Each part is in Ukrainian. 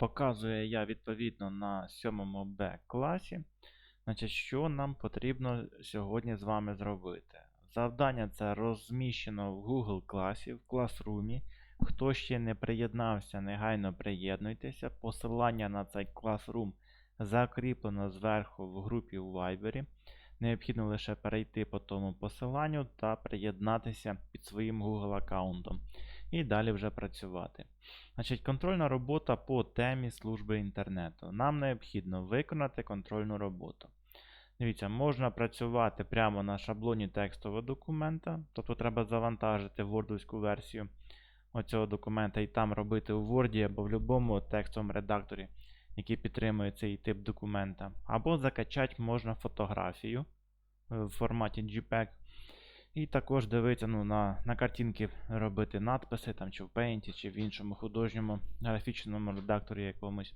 Показує я відповідно на 7 Б класі. Значить, що нам потрібно сьогодні з вами зробити? Завдання це розміщено в Google класі, в класрумі. Хто ще не приєднався, негайно приєднуйтеся. Посилання на цей класрум закріплено зверху в групі у Viber. Необхідно лише перейти по тому посиланню та приєднатися під своїм Google аккаунтом. І далі вже працювати. Значить, контрольна робота по темі служби інтернету. Нам необхідно виконати контрольну роботу. Дивіться, можна працювати прямо на шаблоні текстового документа, тобто треба завантажити вордовську версію оцього документа і там робити у Word або в будь-якому текстовому редакторі, який підтримує цей тип документа. Або закачати можна фотографію в форматі JPEG. І також дивитися ну, на на картинки, робити надписи там, чи в Paint, чи в іншому художньому графічному редакторі якомусь.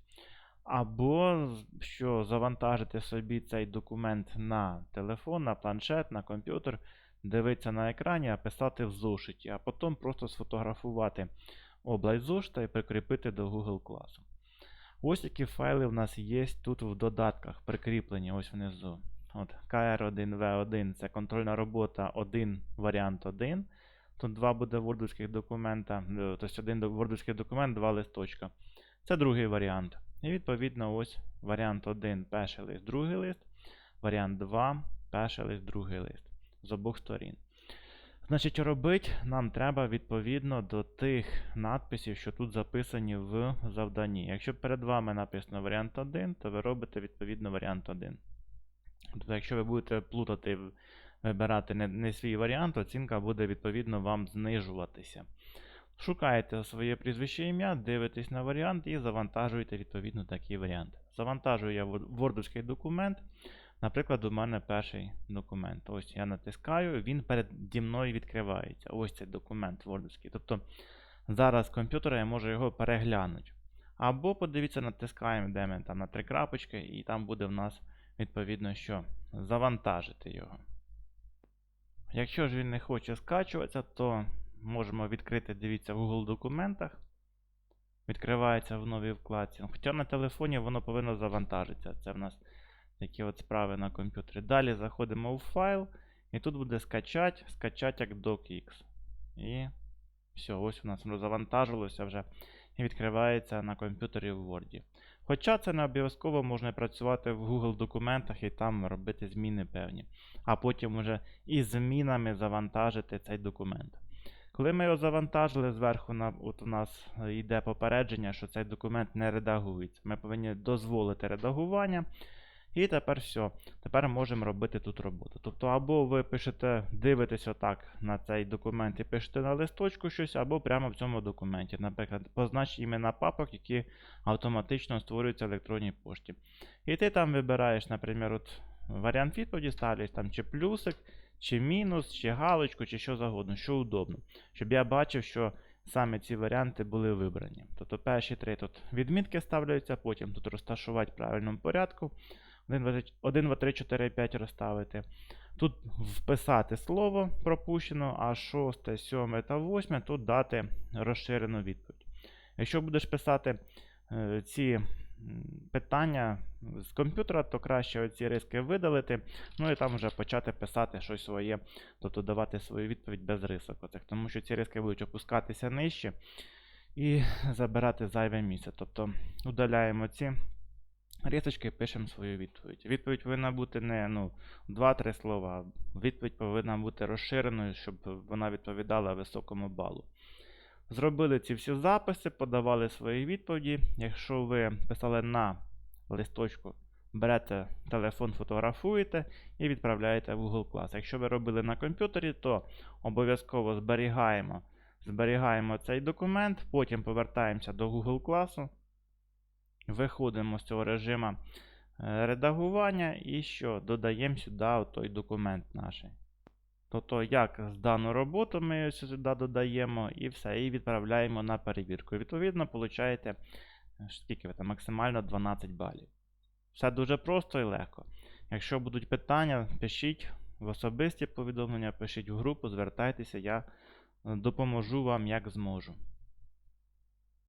Або що завантажити собі цей документ на телефон, на планшет, на комп'ютер, дивитися на екрані, а писати в зошиті, а потім просто сфотографувати область зошита і прикріпити до Google класу. Ось які файли в нас є тут в додатках, прикріплені ось внизу. От KR1V1 це контрольна робота 1 варіант 1. Тут два буде вордовських документа, е, тобто один вордовський документ, два листочка. Це другий варіант. І відповідно ось варіант 1 перший лист, другий лист. Варіант 2 перший лист, другий лист з обох сторін. Значить, робити нам треба відповідно до тих надписів, що тут записані в завданні. Якщо перед вами написано варіант 1, то ви робите відповідно варіант 1. Тобто, якщо ви будете плутати, вибирати не, не свій варіант, оцінка буде відповідно вам знижуватися. Шукаєте своє прізвище ім'я, дивитесь на варіант і завантажуєте відповідно такий варіант. Завантажую я вордовський документ. Наприклад, у мене перший документ. Ось я натискаю, він переді мною відкривається. Ось цей документ вордовський. Тобто зараз комп'ютера я можу його переглянути. Або подивіться, натискаємо, де ми там на три крапочки, і там буде в нас відповідно що завантажити його. Якщо ж він не хоче скачуватися, то можемо відкрити, дивіться, в Google документах. Відкривається в новій вкладці. Хоча на телефоні воно повинно завантажитися. Це в нас такі от справи на комп'ютері. Далі заходимо у файл, і тут буде скачати, скачати як docx. І все, ось у нас воно завантажилося вже і відкривається на комп'ютері в Word. Хоча це не обов'язково можна працювати в Google документах і там робити зміни певні. А потім вже із змінами завантажити цей документ. Коли ми його завантажили, зверху от у нас йде попередження, що цей документ не редагується. Ми повинні дозволити редагування. І тепер все. Тепер можемо робити тут роботу. Тобто, або ви пишете, дивитесь отак на цей документ і пишете на листочку щось, або прямо в цьому документі. Наприклад, познач імена папок, які автоматично створюються в електронній пошті. І ти там вибираєш, наприклад, от варіант відповіді, ставлюєш там чи плюсик, чи мінус, чи галочку, чи що завгодно, що удобно. Щоб я бачив, що саме ці варіанти були вибрані. Тобто перші три тут відмітки ставляються, потім тут розташувати в правильному порядку. 1, 2, 3, 4, 5 розставити. Тут вписати слово пропущено, а 6, 7 та 8 тут дати розширену відповідь. Якщо будеш писати е, ці питання з комп'ютера, то краще ці риски видалити. Ну і там вже почати писати щось своє, тобто давати свою відповідь без рисок. Оцих, тому що ці риски будуть опускатися нижче і забирати зайве місце. Тобто удаляємо ці. Рісочки пишемо свою відповідь. Відповідь повинна бути не ну, 2-3 слова. Відповідь повинна бути розширеною, щоб вона відповідала високому балу. Зробили ці всі записи, подавали свої відповіді. Якщо ви писали на листочку, берете телефон, фотографуєте і відправляєте в Google Class. Якщо ви робили на комп'ютері, то обов'язково зберігаємо, зберігаємо цей документ, потім повертаємося до Google класу. Виходимо з цього режиму е, редагування і що? Додаємо сюди той документ наш. Тобто, як з дану роботу ми сюди додаємо і все, і відправляємо на перевірку. Відповідно, получаєте скільки ви там, максимально 12 балів. Все дуже просто і легко. Якщо будуть питання, пишіть в особисті повідомлення, пишіть в групу, звертайтеся, я допоможу вам як зможу.